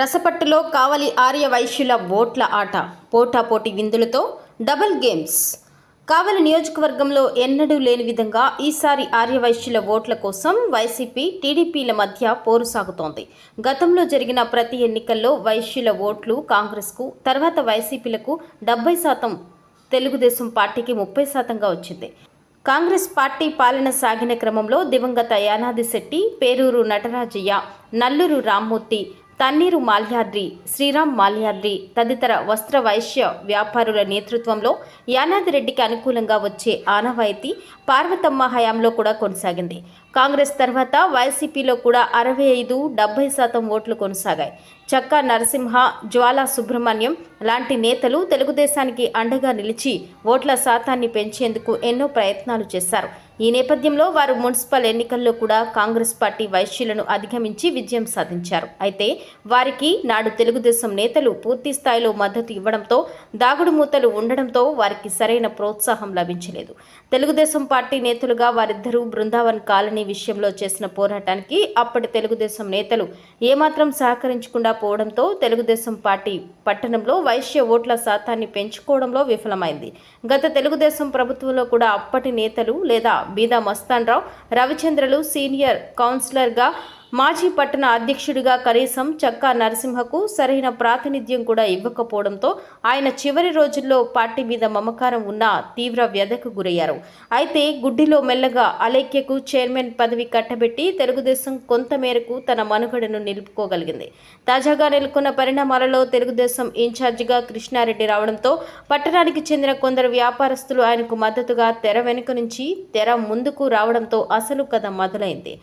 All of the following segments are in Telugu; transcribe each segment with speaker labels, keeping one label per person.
Speaker 1: రసపట్టులో కావలి ఆర్య వైశ్యుల ఓట్ల ఆట. పోటాపోటీ విందులతో డబుల్ గేమ్స్. కావలి నియోజకవర్గంలో ఎన్నడూ లేని విధంగా ఈసారి ఆర్య వైశ్యుల ఓట్ల కోసం వైసీపీ టీడీపీల మధ్య పోరు సాగుతోంది. గతంలో జరిగిన ప్రతి ఎన్నికల్లో వైశ్యుల ఓట్లు కాంగ్రెస్కు తర్వాత వైసీపీలకు డెబ్బై శాతం తెలుగుదేశం పార్టీకి ముప్పై శాతంగా వచ్చింది. కాంగ్రెస్ పార్టీ పాలన సాగిన క్రమంలో దివంగత యానాది శెట్టి పేరూరు నటరాజయ్య నల్లూరు రామ్మూర్తి తన్నీరు మాల్యాద్రి శ్రీరామ్ మాల్యాద్రి తదితర వస్త్ర వైశ్య వ్యాపారుల నేతృత్వంలో యానాది రెడ్డికి అనుకూలంగా వచ్చే ఆనవాయితీ పార్వతమ్మ హయాంలో కూడా కొనసాగింది. కాంగ్రెస్ తర్వాత వైసీపీలో కూడా అరవై ఐదు డెబ్బై శాతం ఓట్లు కొనసాగాయి. చక్కా నరసింహ జ్వాలా సుబ్రహ్మణ్యం లాంటి నేతలు తెలుగుదేశానికి అండగా నిలిచి ఓట్ల శాతాన్ని పెంచేందుకు ఎన్నో ప్రయత్నాలు చేశారు. ఈ నేపథ్యంలో వారు మున్సిపల్ ఎన్నికల్లో కూడా కాంగ్రెస్ పార్టీ వైశ్యులను అధిగమించి విజయం సాధించారు. అయితే వారికి నాడు తెలుగుదేశం నేతలు పూర్తి స్థాయిలో మద్దతు ఇవ్వడంతో దాగుడు మూతలు ఉండడంతో వారికి సరైన ప్రోత్సాహం లభించలేదు. తెలుగుదేశం పార్టీ నేతలుగా వారిద్దరూ బృందావన్ కాలనీ విషయంలో చేసిన పోరాటానికి అప్పటి తెలుగుదేశం నేతలు ఏమాత్రం సహకరించకుండా పోవడంతో తెలుగుదేశం పార్టీ పట్టణంలో వైశ్య ఓట్ల శాతాన్ని పెంచుకోవడంలో విఫలమైంది. గత తెలుగుదేశం ప్రభుత్వంలో కూడా అప్పటి నేతలు లేదా బీదా మస్తాన్ రావు రవిచంద్రలు సీనియర్ కౌన్సిలర్గా మాజీ పట్టణ అధ్యక్షుడిగా కనీసం చక్కా నరసింహకు సరైన ప్రాతినిధ్యం కూడా ఇవ్వకపోవడంతో ఆయన చివరి రోజుల్లో పార్టీ మీద మమకారం ఉన్న తీవ్ర వ్యధకు గురయ్యారు. అయితే గుడ్డిలో మెల్లగా అలేఖ్యకు చైర్మన్ పదవి కట్టబెట్టి తెలుగుదేశం కొంతమేరకు తన మనుగడను నిలుపుకోగలిగింది. తాజాగా నెలకొన్న పరిణామాలలో తెలుగుదేశం ఇన్ఛార్జిగా కృష్ణారెడ్డి రావడంతో పట్టణానికి చెందిన కొందరు వ్యాపారస్తులు ఆయనకు మద్దతుగా తెర వెనుక నుంచి తెర ముందుకు రావడంతో అసలు కథ మొదలైంది.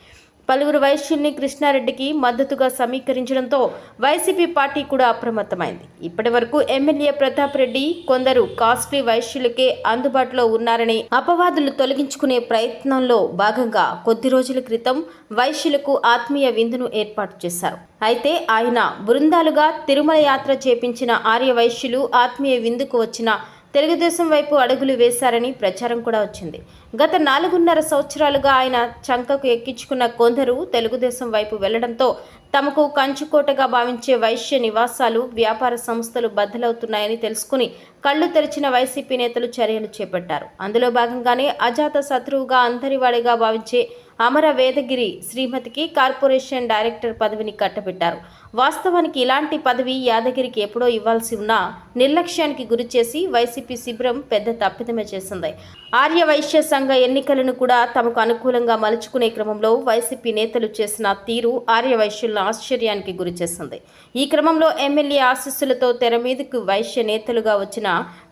Speaker 1: పలువురు వైశ్యుల్ని కృష్ణారెడ్డికి మద్దతుగా సమీకరించడంతో వైసీపీ పార్టీ కూడా అప్రమత్తమైంది. ఇప్పటి వరకు ఎమ్మెల్యే ప్రతాప్ రెడ్డి కొందరు కాస్ట్లీ వైశ్యులకే అందుబాటులో ఉన్నారని అపవాదులు తొలగించుకునే ప్రయత్నంలో భాగంగా కొద్ది రోజుల క్రితం వైశ్యులకు ఆత్మీయ విందును ఏర్పాటు చేశారు. అయితే ఆయన బృందాలుగా తిరుమల యాత్ర చేపించిన ఆర్య వైశ్యులు ఆత్మీయ విందుకు వచ్చిన తెలుగుదేశం వైపు అడుగులు వేశారని ప్రచారం కూడా వచ్చింది. గత నాలుగున్నర సంవత్సరాలుగా ఆయన చంకకు ఎక్కించుకున్న కొందరు తెలుగుదేశం వైపు వెళ్ళడంతో తమకు కంచుకోటగా భావించే వైశ్య నివాసాలు వ్యాపార సంస్థలు బద్దలవుతున్నాయని తెలుసుకుని కళ్ళు తెరిచిన వైసీపీ నేతలు చర్యలు చేపట్టారు. అందులో భాగంగానే అజాత శత్రువుగా అంతరివాడిగా భావించే అమర వేదగిరి శ్రీమతికి కార్పొరేషన్ డైరెక్టర్ పదవిని కట్టబెట్టారు. వాస్తవానికి ఇలాంటి పదవి యాదగిరికి ఎప్పుడో ఇవ్వాల్సి ఉన్నా నిర్లక్ష్యానికి గురి చేసి వైసీపీ శిబిరం పెద్ద తప్పిదమే చేసింది. ఆర్య వైశ్య సంఘ ఎన్నికలను కూడా తమకు అనుకూలంగా మలుచుకునే క్రమంలో వైసీపీ నేతలు చేసిన తీరు ఆర్య వైశ్యులను ఆశ్చర్యానికి గురిచేసింది ఈ క్రమంలో ఎమ్మెల్యే ఆశీస్సులతో తెర మీదకు వైశ్య నేతలుగా వచ్చిన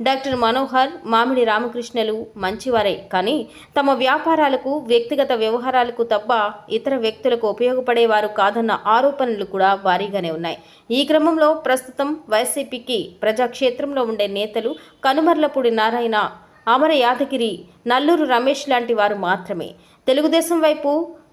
Speaker 1: డాక్టర్ మనోహర్ మామిడి రామకృష్ణలు మంచివారే. కానీ తమ వ్యాపారాలకు వ్యక్తిగత వ్యవహారాలకు తప్ప ఇతర వ్యక్తులకు ఉపయోగపడేవారు కాదన్న ఆరోపణలు కూడా భారీగానే ఉన్నాయి. ఈ క్రమంలో ప్రస్తుతం వైసీపీకి ప్రజాక్షేత్రంలో ఉండే నేతలు కనుమర్లపూడి నారాయణ అమర యాదగిరి నల్లూరు రమేష్ లాంటి వారు మాత్రమే. తెలుగుదేశం వైపు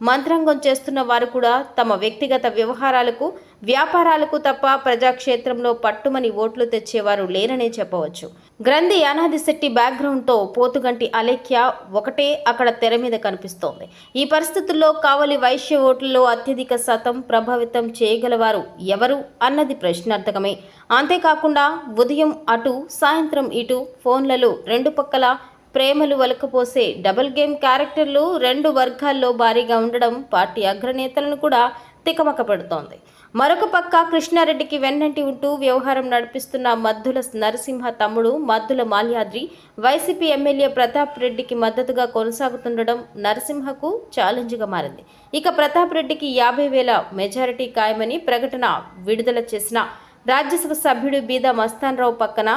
Speaker 1: మంత్రాంగం చేస్తున్న వారు కూడా తమ వ్యక్తిగత వ్యవహారాలకు వ్యాపారాలకు తప్ప ప్రజాక్షేత్రంలో పట్టుమని ఓట్లు తెచ్చేవారు లేరనే చెప్పవచ్చు. గ్రంథి యానాది శెట్టి బ్యాక్గ్రౌండ్తో పోతుగంటి అలేఖ్య ఒకటే అక్కడ తెర మీద కనిపిస్తోంది. ఈ పరిస్థితుల్లో కావలి వైశ్య ఓట్లలో అత్యధిక శాతం ప్రభావితం చేయగలవారు ఎవరు అన్నది ప్రశ్నార్థకమే. అంతేకాకుండా ఉదయం అటు సాయంత్రం ఇటు ఫోన్లలో రెండు పక్కల ప్రేమలు వలకపోసే డబుల్ గేమ్ క్యారెక్టర్లు రెండు వర్గాల్లో భారీగా ఉండడం పార్టీ అగ్రనేతలను కూడా తికమక పెడుతోంది మరొక పక్క కృష్ణారెడ్డికి వెన్నంటి ఉంటూ వ్యవహారం నడిపిస్తున్న మద్దుల నరసింహ తమ్ముడు మద్దుల మాల్యాద్రి వైసీపీ ఎమ్మెల్యే ప్రతాప్ రెడ్డికి మద్దతుగా కొనసాగుతుండడం నరసింహకు ఛాలెంజ్గా మారింది. ఇక ప్రతాప్ రెడ్డికి యాభై వేల మెజారిటీ ఖాయమని ప్రకటన విడుదల చేసిన రాజ్యసభ సభ్యుడు బీదా మస్తాన్రావు పక్కన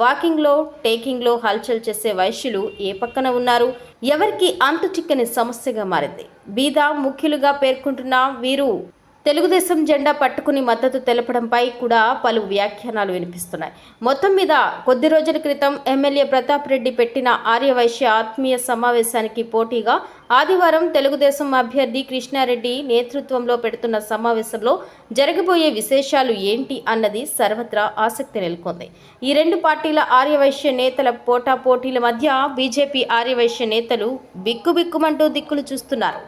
Speaker 1: వాకింగ్లో టేకింగ్లో హల్చల్ చేసే వైశ్యులు ఏ పక్కన ఉన్నారు? ఎవరికి అంతు చిక్కని సమస్యగా మారింది? బీదా ముఖ్యులుగా పేర్కొంటున్న వీరు తెలుగుదేశం జెండా పట్టుకుని మద్దతు తెలపడంపై కూడా పలు వ్యాఖ్యానాలు వినిపిస్తున్నాయి. మొత్తం మీద కొద్ది రోజుల క్రితం ఎమ్మెల్యే ప్రతాప్ రెడ్డి పెట్టిన ఆర్యవైశ్య ఆత్మీయ సమావేశానికి పోటీగా ఆదివారం తెలుగుదేశం అభ్యర్థి కృష్ణారెడ్డి నేతృత్వంలో పెడుతున్న సమావేశంలో జరగబోయే విశేషాలు ఏంటి అన్నది సర్వత్రా ఆసక్తి నెలకొంది. ఈ రెండు పార్టీల ఆర్యవైశ్య నేతల పోటాపోటీల మధ్య బీజేపీ ఆర్యవైశ్య నేతలు బిక్కుబిక్కుమంటూ దిక్కులు చూస్తున్నారు.